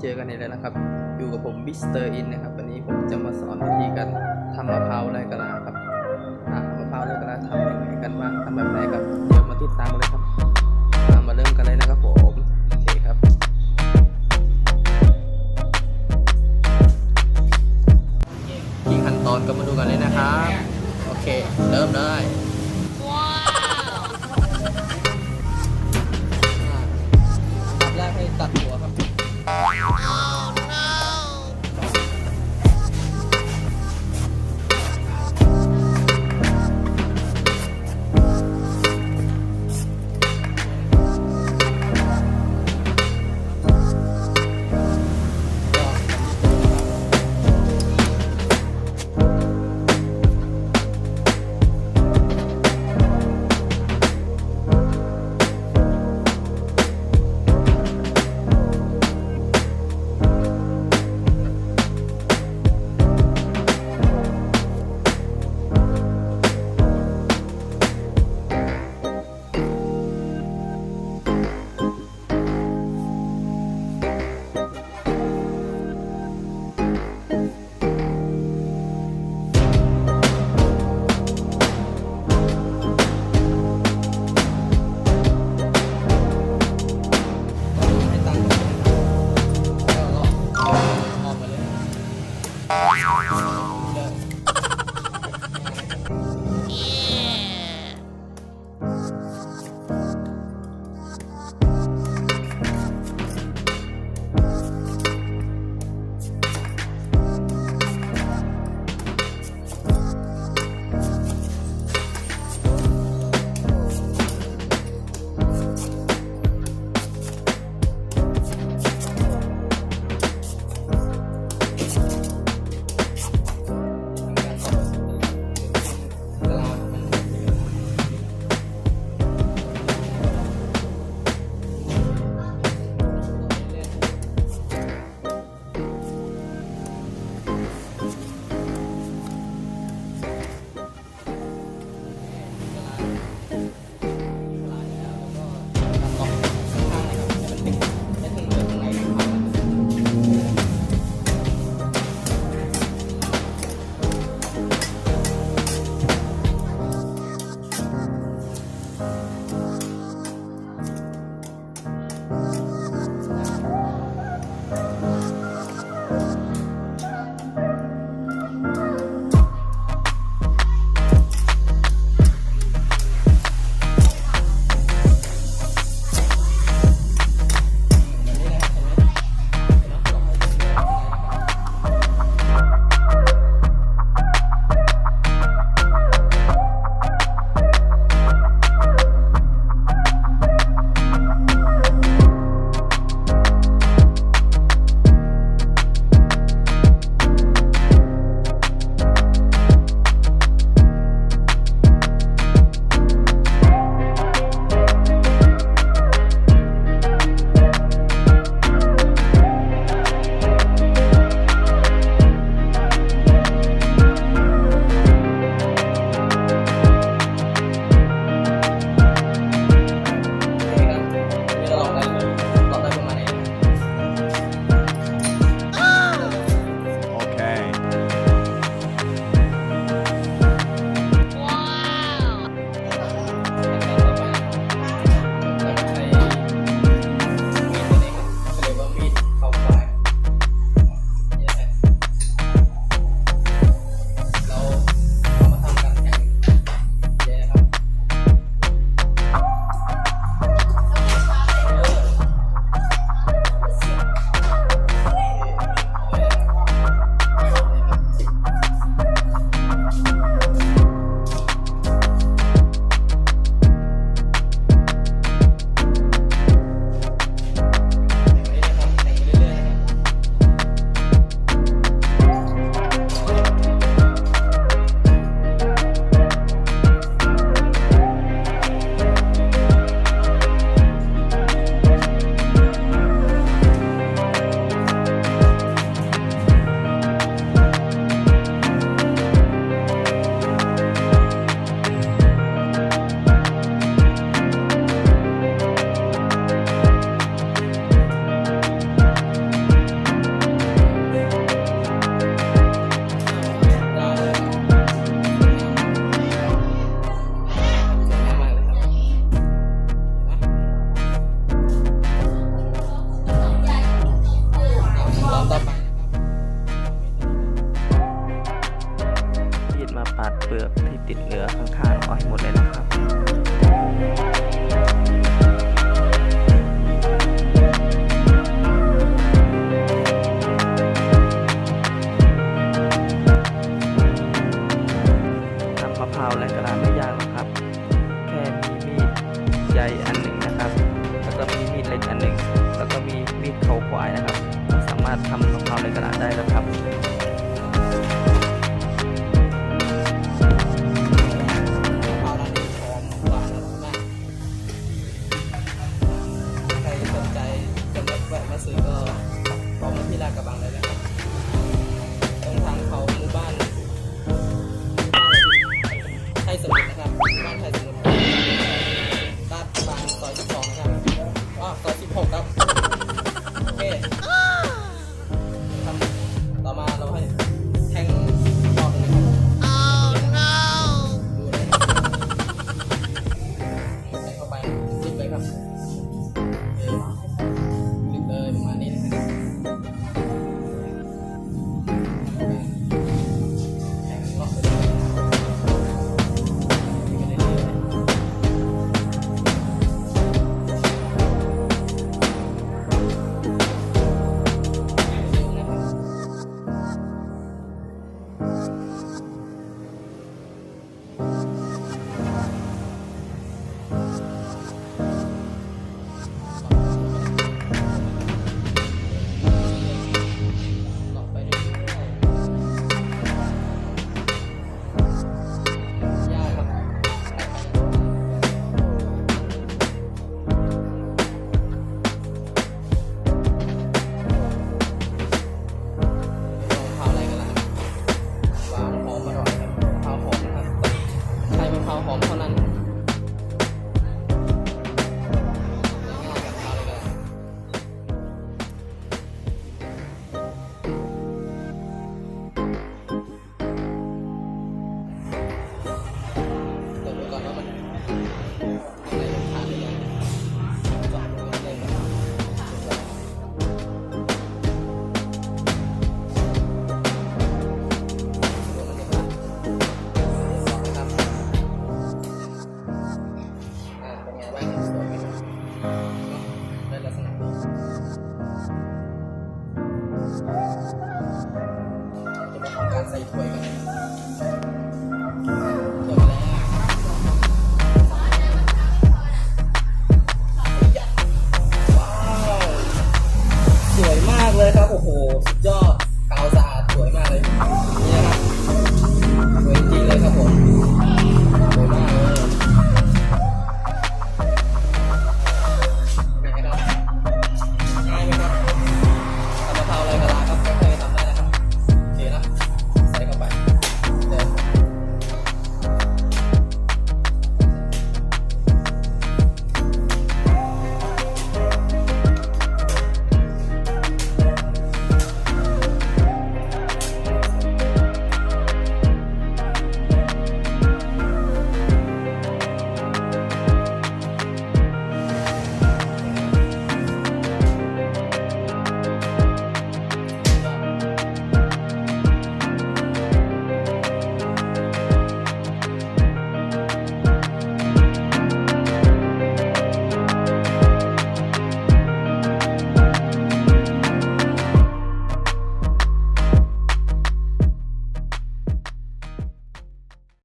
เจอกันในแล้วนะครับ อยู่กับผมมิสเตอร์อินนะครับ วันนี้ผมจะมาสอนวิธีการทำมะพร้าวไร้กระลาครับมะพร้าวไร้กระลาทำยังไงกันบ้างทำแบบไหนครับเดี๋ยวมาติดตามกันเลยครับมามาเริ่มกันเลยนะครับผมโอเคครับกี่ขั้นตอนก็มาดูกันเลยนะครับ โอเค เริ่มเลย